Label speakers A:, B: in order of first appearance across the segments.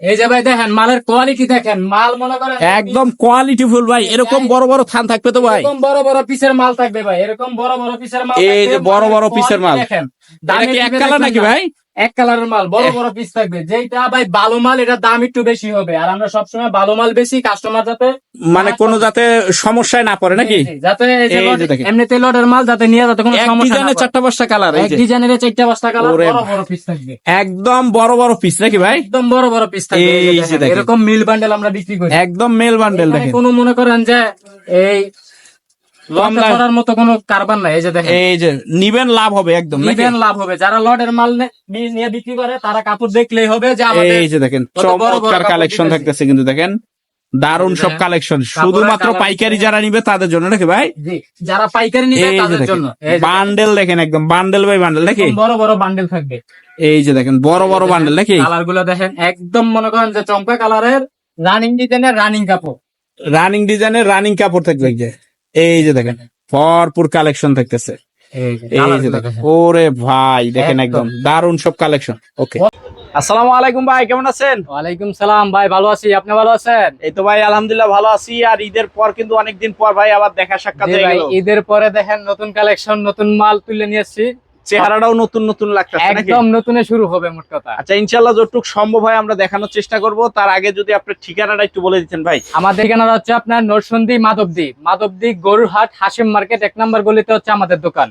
A: এই যে ভাই দেখেন মালের কোয়ালিটি দেখেন মাল মনে করেন
B: একদম কোয়ালিটি ফুল ভাই এরকম বড় বড় থান থাকবে তো ভাই।
A: এরকম বড় বড় পিসের মাল থাকবে ভাই এরকম বড় বড় পিসের মাল
B: এই যে বড় বড় পিসের মাল।
A: দেখেন। দামে
B: এক কালার নাকি ভাই?
A: এক কালারের মাল বড় বড় পিস থাকবে। যেটা ভাই ভালো মাল এটা দাম একটু বেশি হবে। আর আমরা সবসময় ভালো মাল বেশি কাস্টমার যাতে
B: মানে কোনো যাতে সমস্যায় না পড়ে নাকি?
A: যাতে। এমনিতে লটের মাল যাতে নিয়ে যাতে কোনো সমস্যা না
B: ডিজাইনের। চারটা পাঁচটা কালার
A: এক ডিজাইনের চারটা পাঁচটা কালার বড় বড় পিস থাকবে।
B: একদম বড় বড় পিস নাকি ভাই?
A: একদম বড় বড় পিস থাকবে। এই যে দেখেন। এরকম মিল বান্ডেল আমরা বিক্রি করি।
B: একদম মেল বান্ডেল দেখেন।
A: কোনো মনে করেন যে এই
B: কম
A: করার মতো কোনো কারবার নাই এই যে দেখেন।
B: এই যে নিবেন লাভ হবে একদম
A: নিবেন লাভ হবে। যারা লটের মাল নিয়ে বিক্রি করে তারা কাপড় দেখলেই হবে যে আমাদের
B: এই যে দেখেন চমৎকার কালেকশন থাকতেছে কিন্তু দেখেন দারুণ সব কালেকশন শুধুমাত্র পাইকারি যারা নিবে তাদের জন্য নাকি ভাই?
A: যারা পাইকারি নিবে তাদের জন্য।
B: বান্ডেল দেখেন। একদম বান্ডেল বাই বান্ডেল নাকি?
A: বড় বড় বান্ডেল থাকবে।
B: এই যে দেখেন বড় বড় বান্ডেল নাকি?
A: কালারগুলো দেখেন একদম মনে করেন যে চম্পা কালারের রানিং ডিজাইনের রানিং কাপড়।
B: রানিং ডিজাইনের রানিং কাপড় থাকবে এই যে দেখেন ভরপুর কালেকশন থাকতেছে।
A: এই যে
B: দেখেন। ওরে ভাই দেখেন
A: একদম।
B: দারুণ সব কালেকশন ওকে আসসালামু আলাইকুম ভাই কেমন আছেন?
A: ওয়ালাইকুম সালাম ভাই ভালো আছি আপনি ভালো আছেন?
B: এই তো ভাই আলহামদুলিল্লাহ ভালো আছি আর ঈদের পর কিন্তু অনেকদিন পর ভাই আবার দেখা সাক্ষাৎ
A: ভাই ঈদের পরে দেখেন নতুন কালেকশন নতুন মাল তুলে নিয়ে এসেছি
B: চেহারাটাও নতুন নতুন লাগতেছে
A: একদম নতুনে শুরু হবে মোট কথা।
B: আচ্ছা ইনশাল্লাহ যতটুকু সম্ভব হয় আমরা দেখানোর চেষ্টা করব। তার আগে যদি আপনি ঠিকানাটা একটু বলে দিতেন ভাই।
A: আমাদের ঠিকানা হচ্ছে আপনার নরসন্ধি মাধবদী। মাধবদী গরুরহাট হাসিম মার্কেট এক নম্বর গলিতে হচ্ছে আমাদের দোকান।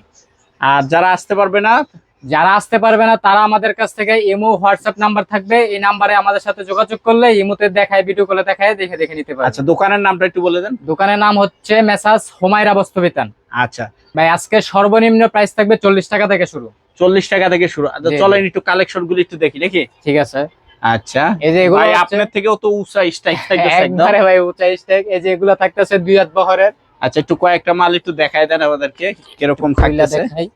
B: আর যারা আসতে পারবে না
A: যারা আসতে পারবে না তারা আমাদের কাছ থেকে ইমো হোয়াটসঅ্যাপ নাম্বার থাকবে। এই নাম্বারে আমাদের সাথে যোগাযোগ করলে ইমোতে দেখায় ভিডিও কলে দেখায় দেখে দেখে নিতে পারবে।
B: আচ্ছা দোকানের নামটা একটু বলে দেন।
A: দোকানের নাম হচ্ছে মেসাজ হোমাইরা বস্ত্রবিতান।
B: আচ্ছা।
A: ভাই আজকে সর্বনিম্ন প্রাইস থাকবে চল্লিশ টাকা থেকে শুরু।
B: চল্লিশ টাকা থেকে শুরু। আচ্ছা। চলেন একটু কালেকশনগুলো একটু দেখি নাকি?
A: ঠিক আছে।
B: আচ্ছা।
A: এই যে এগুলো
B: আপনার থেকেও তো উঁচা থাকতেছে
A: একবারে ভাই উঁচাই স্টেক এই যে এগুলো থাকতেছে দুই হাত বহরের।
B: আচ্ছা একটু কয়েকটা মাল একটু দেখায় দেন আমাদেরকে কীরকম থাকতেছে।
A: দেখাই।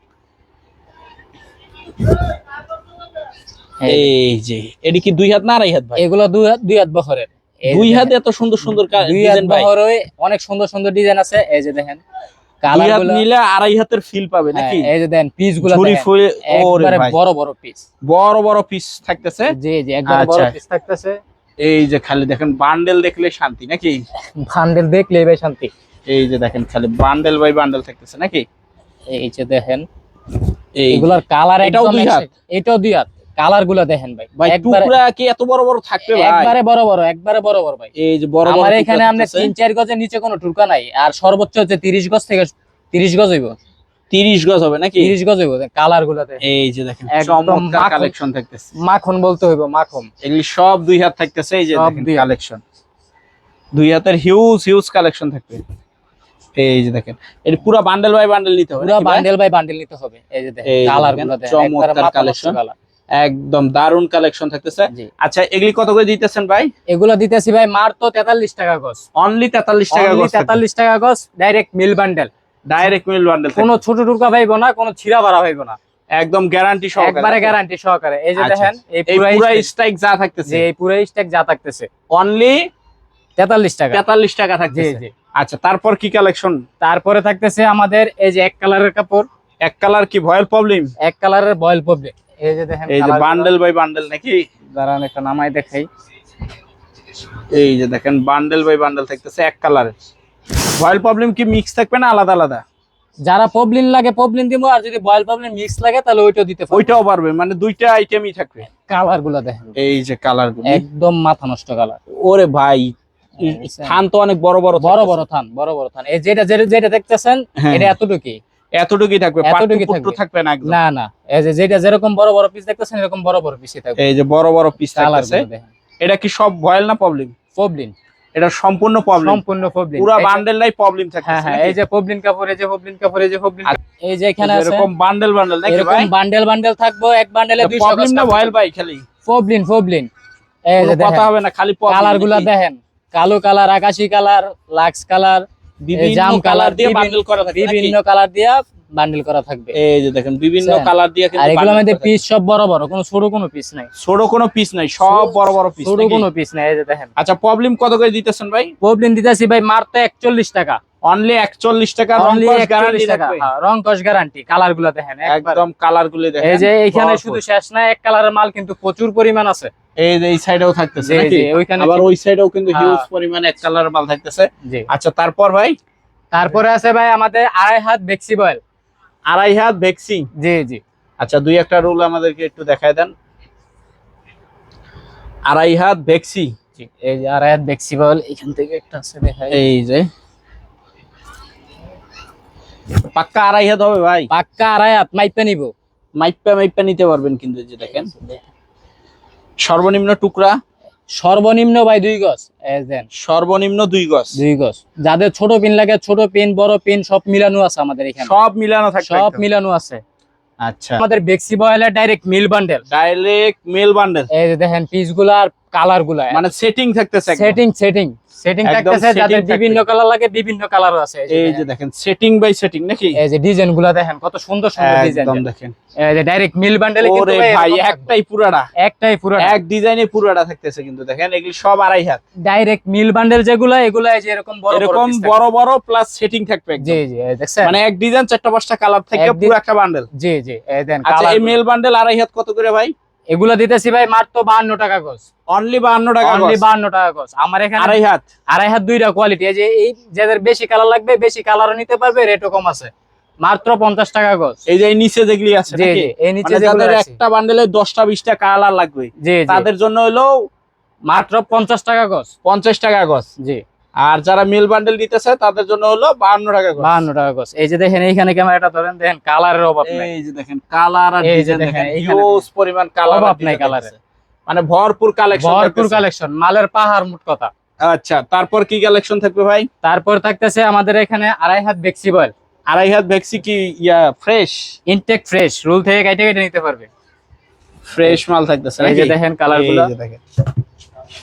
B: এই যে এটি কি দুই হাত না আড়াই হাত ভাই?
A: এগুলো দুই হাত দুই হাত বহরের।
B: দুই এত সুন্দর সুন্দর কা-
A: দুই হাত বহরে অনেক সুন্দর সুন্দর ডিজাইন আছে। এই যে দেখেন
B: দুই হাত নিলে আড়াই হাতের ফিল পাবে নাকি?
A: হ্যাঁ, এই যে
B: পিসগুলো
A: একবারে বড় বড় পিস
B: বড় বড় পিস থাকতেছে?
A: জি জি একবারে বড়
B: আচ্ছা।
A: পিস থাকতেছে।
B: এই যে খালি দেখেন বান্ডেল দেখলে শান্তি নাকি?
A: বান্ডেল দেখলে ভাই শান্তি।
B: এই যে দেখেন খালি বান্ডেল বাই বান্ডেল থাকতেছে নাকি?
A: এই যে দেখেন এগুলার কালার
B: এটাও দুই হাত?
A: এটাও দুই হাত। কালারগুলো দেখেন ভাই।
B: ভাই টুকরা কি এত বড় বড় থাকবে ভাই?
A: একবারে বড় বড় একবারে বড় বড় ভাই।
B: এই যে বড়
A: আমার এখানে
B: থাকতেছে।
A: তিন চার গজের নিচে কোনো টুরকা নাই। আর সর্বোচ্চ হচ্ছে তিরিশ গজ থেকে তিরিশ গজ হইব।
B: 30 গজ হবে নাকি?
A: তিরিশ গজ হইব কালার গুলাতে
B: এই যে দেখেন চমৎকার
A: মাখন।
B: কালেকশন থাকতেছে।
A: মাখন বলতে হইব মাখন
B: এগুলি সব দুই হাত থাকতেছে এই যে দেখেন। কালেকশন দুই হাতের হিউজ হিউজ কালেকশন থাকবে। এই যে দেখেন এর পুরো বান্ডেল বাই বান্ডেল নিতে হবে
A: পুরো? বান্ডেল বাই বান্ডেল নিতে হবে। এই যে দেখেন কালারগুলো
B: দেখেন চমৎকার
A: colour।
B: একদম দারুণ কালেকশন থাকতেছে। আচ্ছা এগুলি কত করে দিতেছেন ভাই?
A: এগুলো দিতেছি ভাই মার তো তেতাল্লিশ টাকা গজ।
B: অনলি তেতাল্লিশ টাকা
A: Only 43 টাকা গজ direct mill bundle
B: direct mill bundle
A: কোনো ছোট টুকা পাইব না কোনো ছিড়া বাড়া পাইব না।
B: একদম গ্যারান্টি সহকারে।
A: একবারে গ্যারান্টি সহকারে। এই যে
B: আচ্ছা।
A: দেখেন এই পুরো
B: স্ট্রাইক যা থাকতেছে।
A: এই পুরো স্ট্যাক যা থাকতেছে।
B: অনলি
A: তেতাল্লিশ টাকা।
B: তেতাল্লিশ টাকা
A: জি জি।
B: আচ্ছা তারপর কি কালেকশন
A: তারপরে থাকতেছে আমাদের এই যে এক কালারের কাপড়।
B: এক কালার কি ভয়েল প্রবলেম
A: এক কালারের ভয়েল পাবলিক এই যে দেখেন
B: এই যে বান্ডেল বাই বান্ডেল নাকি?
A: দাঁড়ান একটা নামাই দেখাই।
B: এই যে দেখেন বান্ডেল বাই বান্ডেল থাকতেছে এক কালারের ভয়েল প্রবলেম কি মিক্স থাকবে না আলাদা আলাদা?
A: যারা পবলিন লাগে পবলিন দিব আর যদি বয়েল পবলিন মিক্স লাগে তাহলে ওইটাও দিতে পারব।
B: ওইটাও পারবে মানে দুইটা আইটেমই থাকবে।
A: কালারগুলো দেখেন।
B: এই যে কালারগুলো।
A: একদম মাথা নষ্ট কালার
B: ওরে ভাই থান তো অনেক বড় বড়
A: বড় বড় থান বড় বড় থান। এই যেটা যেটা- দেখতেছেন
B: হ্যাঁ।
A: এটা এতটুকুই।
B: এতটুকুই থাকবে
A: থাকবে।
B: না একদম।
A: না না। এই যে যেটা যেরকম বড় বড় পিস দেখতেছেন এরকম বড় বড় পিসই থাকবে।
B: এই যে বড় বড় পিস এটা কি সব ভয়েল না প্রবলেম
A: পবলিন
B: এটা সম্পূর্ণ প্রবলেম
A: সম্পূর্ণ পবলিন
B: পুরো বান্ডেলটাই প্রবলেম থাকতেছে
A: হ্যাঁ হ্যাঁ। এই যে পবলিন কাপড় এই যে পবলিন কাপড় এই যে পবলিন এই যে এখানে আছে।
B: এরকম বান্ডেল বান্ডেল নাকি
A: এরকম বান্ডেল বান্ডেল থাকব। এক বান্ডেলে 200
B: প্রবলেম না ভয়েল ভাই খালি?
A: পবলিন পবলিন এই যে
B: কথা হবে না খালি problem কালারগুলা
A: দেখেন। কালো কালার আকাশি কালার লাক্স কালার জাম
B: কালার দিয়ে বান্ডেল করা থাকে
A: বিভিন্ন কালার দিয়া বান্ডেল করা থাকবে।
B: এই যে দেখেন বিভিন্ন কালার দিয়ে কিন্তু
A: আর এগুলোর মধ্যে পিস সব বড় বড় কোনো ছোট কোনো পিস নাই।
B: ছোট কোনো পিস নাই সব বড় বড় পিস
A: ছোট কোনো পিস নাই এই যে দেখেন।
B: আচ্ছা প্রবলেম কত করে দিতেছেন ভাই?
A: প্রবলেম দিতেছি ভাই মার তো একচল্লিশ টাকা।
B: অনলি 41 টাকা রং
A: গ্যারান্টি
B: গ্যারান্টি
A: টাকা
B: থাকবে
A: হ্যাঁ, রং কস গ্যারান্টি কালারগুলো দেখেন
B: একদম কালারগুলো দেখেন।
A: এই যে এখানে শুধু শেষ না এক কালারের মাল কিন্তু প্রচুর পরিমাণ আছে।
B: এই যে এই সাইডেও থাকতেছে নাকি?
A: ওইখানে
B: আবার ওই সাইডেও কিন্তু
A: হ্যাঁ।
B: হিউজ পরিমাণে এক কালার মাল থাকতেছে। আচ্ছা তারপর ভাই?
A: তারপরে আছে ভাই আমাদের আড়াই হাত বয়েল
B: আড়াই হাত
A: জি জি।
B: আচ্ছা দুই একটা রুল আমাদেরকে একটু দেখায় দেন। আড়াই হাত
A: এই যে আড়াই হাত বয়েল এখান থেকে একটা আছে দেখাই।
B: এই যে। পাক্কা আড়াই হাত হবে ভাই?
A: পাক্কা আড়াই হাত মাইপে নিব।
B: মাইপা মাইপা নিতে পারবেন কিন্তু যে দেখেন। সর্বনিম্ন টুকরা?
A: সর্বনিম্ন ভাই দুই গজ। দেন।
B: সর্বনিম্ন দুই গজ।
A: দুই গজ। যাদের ছোট পিন লাগে ছোট পিন বড় পিন সব মিলানো আছে আমাদের এখানে।
B: সব মিলানো থাকে
A: সব মিলানো আছে।
B: আচ্ছা।
A: আমাদের বেক্সি বয়েলের direct mill bundle
B: direct mill bundle
A: এই যে দেখেন পিসগুলা আর কালারগুলা।
B: মানে সেটিং থাকতেছে
A: সেটিং সেটিং সেটিং থাকতেছে যাদের বিভিন্ন কালার লাগে বিভিন্ন কালারও আছে এই যে দেখেন।
B: দেখেন সেটিং বাই সেটিং নাকি?
A: এই যে ডিজাইন দেখেন কত সুন্দর সুন্দর ডিজাইন
B: একদম দেখেন।
A: এই যে ডাইরেক্ট মিল বান্ডেলে কিন্তু
B: ভাই একটাই পুরাটা।
A: একটাই পুরো
B: এক ডিজাইনে পুরাটা থাকতেছে কিন্তু দেখেন এগুলি সব আড়াই হাত।
A: ডাইরেক্ট মিল বান্ডেল যেগুলো এগুলো এই যে এরকম বড় বড়
B: এরকম বড় বড় প্লাস সেটিং থাকবে
A: জি জি দেখছেন?
B: মানে এক ডিজাইন চারটা পাঁচটা কালার থেকে পুরো একটা বান্ডেল
A: জি জি এই দেন
B: আচ্ছা এই
A: গুলো।
B: মেল বান্ডেল আড়াই হাত কত করে ভাই?
A: এগুলো দিতেছি ভাই মাত্র 52 টাকা গজ।
B: অনলি বাহান্ন টাকা
A: অনলি। 52 টাকা গজ। আমার এখানে
B: আড়াই হাত।
A: আড়াই হাত দুইটা কোয়ালিটি এই যে এই যাদের বেশি কালার লাগবে বেশি কালারও নিতে পারবে রেটও কম আছে। মাত্র 50 টাকা গজ।
B: এই যে নিচে যেগুলি আছে
A: জি এই নিচে
B: মানে যাদের একটা বান্ডেলে দশটা বিশটা কালার লাগবে তাদের জন্য হলো
A: মাত্র 50 টাকা গজ।
B: পঞ্চাশ টাকা গজ।
A: জি।
B: আর যারা মিল বান্ডেল নিতেছে তাদের জন্য হলো বাহান্ন টাকা
A: 52 টাকা গজ। এই যে দেখেন এইখানে ক্যামেরাটা ধরেন দেখেন কালারের অভাব নাই।
B: এই যে দেখেন কালার আর
A: এই যে
B: ডিজাইন
A: দেখেন,
B: হিউজ পরিমাণ কালার
A: অভাব নাই কালারের।
B: মানে ভরপুর কালেকশন
A: ভরপুর কালেকশন মালের পাহাড় মোট কথা।
B: আচ্ছা তারপর কি কালেকশন থাকবে ভাই?
A: তারপর থাকতেছে আমাদের এখানে আড়াই হাত বেক্সি বয়েল
B: আড়াই হাত ভ্যাক্সি কি ইয়া ফ্রেশ
A: ইনটেক ফ্রেশ রুল থেকে কেটে কেটে নিতে পারবে।
B: ফ্রেশ মাল থাকতেছে
A: এই যে দেখেন কালারগুলো।
B: এই যে দেখেন।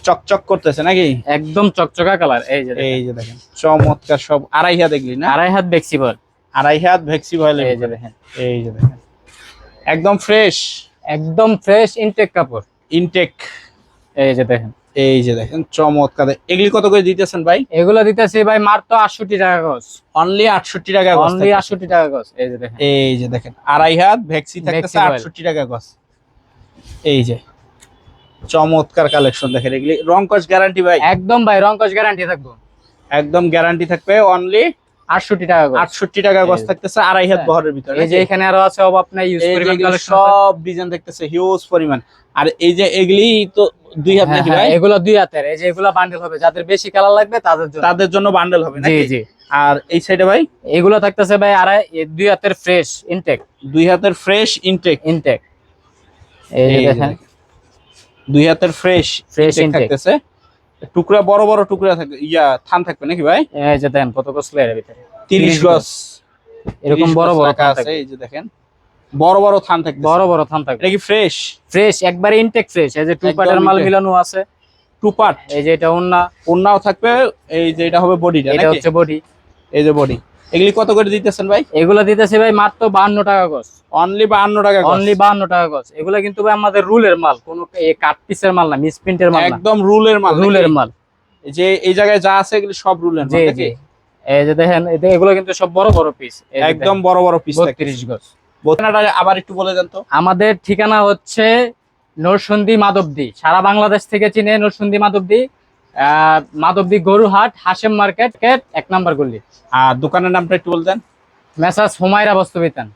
B: চকচক করতেছে নাকি?
A: একদম চকচকা কালার এই যে দেখেন।
B: এই যে দেখেন চমৎকার সব আড়াই হাত দেখলি না?
A: আড়াই হাত বেক্সি বয়েল
B: আড়াই হাত ভ্যাক্সি ভয়েল
A: এই যে দেখেন।
B: এই যে দেখেন। একদম ফ্রেশ
A: একদম ফ্রেশ ইনটেক কাপড়।
B: ইনটেক
A: এই যে দেখেন।
B: এই যে দেখেন চমৎকার। এগুলি কত করে দিতেছেন ভাই?
A: এগুলো দিতেছি ভাই মাত্র আটষট্টি টাকা গজ।
B: অনলি আটষট্টি টাকা গজ
A: অনলি। আটষট্টি টাকা গজ এই যে দেখেন।
B: এই যে দেখেন আড়াই হাত ভ্যাক্সি থাকতেছে। আটষট্টি টাকা গজ। এই যে। চমৎকার কালেকশন দেখেন এগুলি। রং কস গ্যারান্টি ভাই?
A: একদম ভাই রং কস গ্যারান্টি থাকব।
B: একদম গ্যারান্টি থাকবে অনলি
A: আটষট্টি টাকা
B: আটষট্টি টাকা
A: যে-
B: থাকতেছে আড়াই হাত
A: হ্যাঁ।
B: বহরের ভিতরে
A: এই যে এখানে আরও আছে অভাব নাই ইউজ পরিমাণ
B: সব ডিজাইন দেখতেছে হিউজ পরিমাণ। আর এই যে এগুলি তো দুই হাত নাকি ভাই?
A: হ্যাঁ, এগুলো দুই হাতের। এই যে এগুলো বান্ডেল হবে যাদের বেশি কালার লাগবে তাদের জন্য।
B: তাদের জন্য বান্ডেল হবে
A: জি
B: নাকি?
A: জি।
B: আর এই সাইডে ভাই?
A: এগুলো থাকতেছে ভাই আড়াই দুই হাতের ফ্রেশ ইনটেক
B: দুই হাতের ফ্রেশ ইনটেক
A: ইনটেক এই দেখেন।
B: দুই হাতের ফ্রেশ
A: ফ্রেশ
B: থাকতেছে। টুকরা বড় বড় টুকরা থাকবে ইয়া থান থাকবে নাকি ভাই?
A: এই যে দেখেন কত কসলে এর ভিতরে।
B: তিরিশ
A: 30
B: গজ।
A: এরকম বড় বড় থান
B: আছে এই যে দেখেন। বড় বড় থান থাকবে
A: বড় বড় থান থাকবে।
B: এটা কি ফ্রেশ
A: ফ্রেশ একবারে ইনটেক ফ্রেশ এই যে টু পার্টের মাল। মিলানো আছে।
B: টু পার্ট
A: এই যে এটা ওন্না
B: ওন্নাও থাকবে এই যে এটা হবে বডিটা
A: এটা হচ্ছে বডি
B: এই যে বডি এগুলি কত করে দিতেছেন ভাই?
A: এগুলো দিতেছে ভাই মাত্র বাহান্ন টাকা গজ।
B: অনলি বাহান্ন টাকা
A: অনলি বাহান্ন টাকা গজ। এগুলো কিন্তু ভাই আমাদের রুলের মাল কোনো কাট পিসের মাল না মিস প্রিন্টের মাল
B: একদম রুলের মাল
A: রুলের মাল।
B: যে এই জায়গায় যা আছে এগুলি সব রুলের মাল
A: এই যে দেখেন এগুলো কিন্তু সব বড় বড় পিস
B: একদম বড় বড় পিস থাকে
A: বত্রিশ গজ।
B: বোতনাটা আবার একটু বলে দেন তো।
A: আমাদের ঠিকানা হচ্ছে নরসুন্দি মাধবদি। সারা বাংলাদেশ থেকে চিনে নরসুন্দি মাধবদি। মাধবদি গরুহাট হাসেম মার্কেট এক নাম্বার গলি।
B: আর দোকানের নামটা একটু বলতেন।
A: মেসাজ হুমায়রা বস্ত্র বিতান।